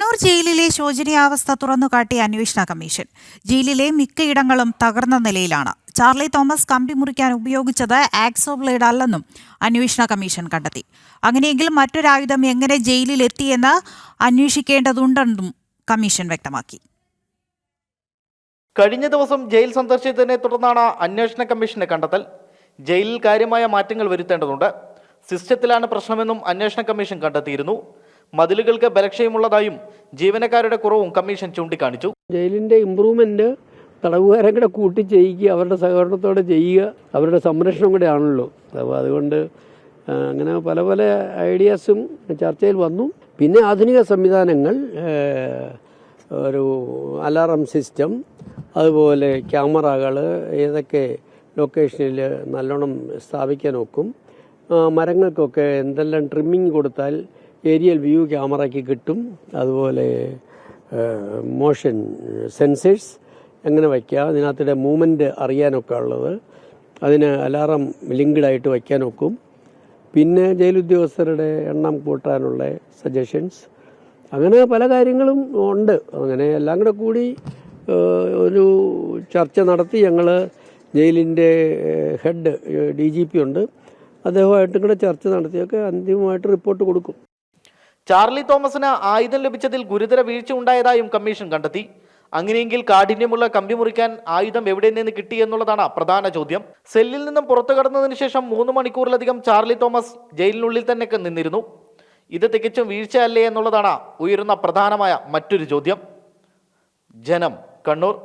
കണ്ണൂർ ജയിലിലെ ശോചനീയാവസ്ഥ തുറന്നുകാട്ടി അന്വേഷണ കമ്മീഷൻ. ജയിലിലെ മിക്കയിടങ്ങളും തകർന്ന നിലയിലാണ്. ചാർലി തോമസ് കമ്പി മുറിക്കാൻ ഉപയോഗിച്ചത് ആക്സോ ബ്ലേഡ് അല്ലെന്നും അന്വേഷണ കമ്മീഷൻ കണ്ടെത്തി. അങ്ങനെയെങ്കിൽ മറ്റൊരായുധം എങ്ങനെ ജയിലിലെത്തിയെന്ന് അന്വേഷിക്കേണ്ടതുണ്ടെന്നും കമ്മീഷൻ വ്യക്തമാക്കി. കഴിഞ്ഞ ദിവസം ജയിൽ സന്ദർശിച്ചതിനെ തുടർന്നാണ് അന്വേഷണ കമ്മീഷന്റെ കണ്ടെത്തൽ. ജയിലിൽ കാര്യമായ മാറ്റങ്ങൾ വരുത്തേണ്ടതുണ്ട്. സിസ്റ്റത്തിലാണ് പ്രശ്നമെന്നും അന്വേഷണ കമ്മീഷൻ കണ്ടെത്തിയിരുന്നു. മതിലുകൾക്ക് ബലക്ഷയമുള്ളതായും ജീവനക്കാരുടെ കുറവും കമ്മീഷൻ ചൂണ്ടിക്കാണിച്ചു. ജയിലിന്റെ ഇമ്പ്രൂവ്മെന്റ് തടവുകാരെ കൂടെ കൂട്ടി ചെയ്യിക്കുക അവരുടെ സഹകരണത്തോടെ ചെയ്യുക അവരുടെ സംരക്ഷണം കൂടെ ആണല്ലോ. അപ്പോൾ അതുകൊണ്ട് അങ്ങനെ പല പല ഐഡിയാസും ചർച്ചയിൽ വന്നു. പിന്നെ ആധുനിക സംവിധാനങ്ങൾ ഒരു അലാറം സിസ്റ്റം അതുപോലെ ക്യാമറകൾ ഏതൊക്കെ ലൊക്കേഷനിൽ നല്ലോണം സ്ഥാപിക്കാൻ ഒക്കും മരങ്ങൾക്കൊക്കെ എന്തെല്ലാം ട്രിമ്മിങ് കൊടുത്താൽ ഏരിയൽ വ്യൂ ക്യാമറയ്ക്ക് കിട്ടും. അതുപോലെ മോഷൻ സെൻസേഴ്സ് എങ്ങനെ വയ്ക്കുക അതിനകത്തിടെ മൂവ്മെന്റ് അറിയാനൊക്കെ ഉള്ളത്. അതിന് അലാറം ലിങ്ക്ഡായിട്ട് വയ്ക്കാനൊക്കും. പിന്നെ ജയിലുദ്യോഗസ്ഥരുടെ എണ്ണം കൂട്ടാനുള്ള സജഷൻസ് അങ്ങനെ പല കാര്യങ്ങളും ഉണ്ട്. അങ്ങനെ എല്ലാം കൂടെ കൂടി ഒരു ചർച്ച നടത്തി. ഞങ്ങൾ ജയിലിന്റെ ഹെഡ് ഡി ജി പി ഉണ്ട്. അദ്ദേഹമായിട്ടും കൂടെ ചർച്ച നടത്തിയൊക്കെ അന്തിമമായിട്ട് റിപ്പോർട്ട് കൊടുക്കും. ചാർലി തോമസിന് ആയുധം ലഭിച്ചതിൽ ഗുരുതര വീഴ്ച ഉണ്ടായതായും കമ്മീഷൻ കണ്ടെത്തി. അങ്ങനെയെങ്കിൽ കാഠിന്യമുള്ള കമ്പി മുറിക്കാൻ ആയുധം എവിടെ നിന്ന് കിട്ടി എന്നുള്ളതാണ് പ്രധാന ചോദ്യം. സെല്ലിൽ നിന്നും പുറത്തു കടന്നതിന് ശേഷം മൂന്ന് മണിക്കൂറിലധികം ചാർലി തോമസ് ജയിലിനുള്ളിൽ തന്നെ നിന്നിരുന്നു. ഇത് തികച്ചും വീഴ്ചയല്ലേ എന്നുള്ളതാണ് ഉയരുന്ന പ്രധാനമായ മറ്റൊരു ചോദ്യം. ജനം കണ്ണൂർ.